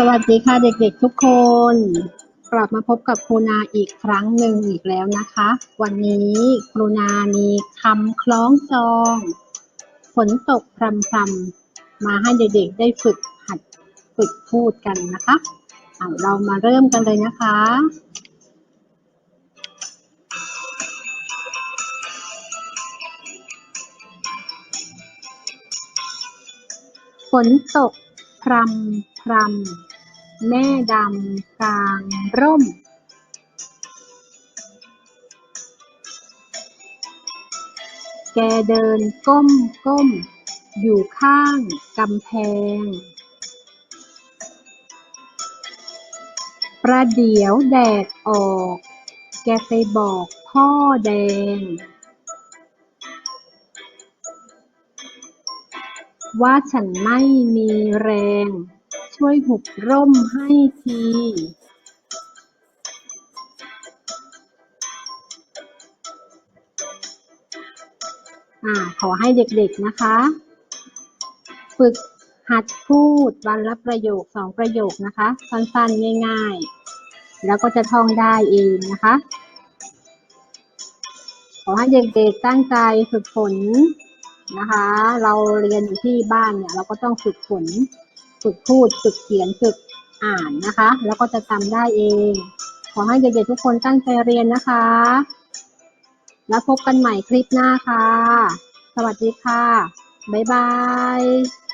สวัสดีค่ะเด็กๆทุกคน กลับมาพบกับครูนาอีกครั้งหนึ่งอีกแล้วนะคะ วันนี้ครูนามีคำคล้องจองฝนตกพรำๆมาให้เด็กๆได้ฝึกหัดฝึกพูดกันนะคะเอาเรามาเริ่มกันเลยนะคะ ฝนตกพรำ รำแม่ดำกลางร่มแกเดินก้มก้ม อยู่ข้างกำแพง ประเดี๋ยวแดดออก แกไปบอกพ่อแดง ว่าฉันไม่มีแรง ช่วยหุบร่มให้ทีอ่าขอให้เด็กๆนะคะ ฝึกหัดพูดวันละประโยคสองประโยคนะคะ สั้นๆ ง่ายๆ แล้วก็จะท่องได้เองนะคะ ขอให้เด็กๆตั้งใจฝึกฝนนะคะ เราเรียนอยู่ที่บ้านเนี่ย เราก็ต้องฝึกฝน ฝึกพูด ฝึกเขียน ฝึกอ่านนะคะ แล้วก็จะจำได้เอง ขอให้เด็กๆทุกคนตั้งใจเรียนนะคะ แล้วพบกันใหม่คลิปหน้าค่ะ สวัสดีค่ะ บ๊ายบาย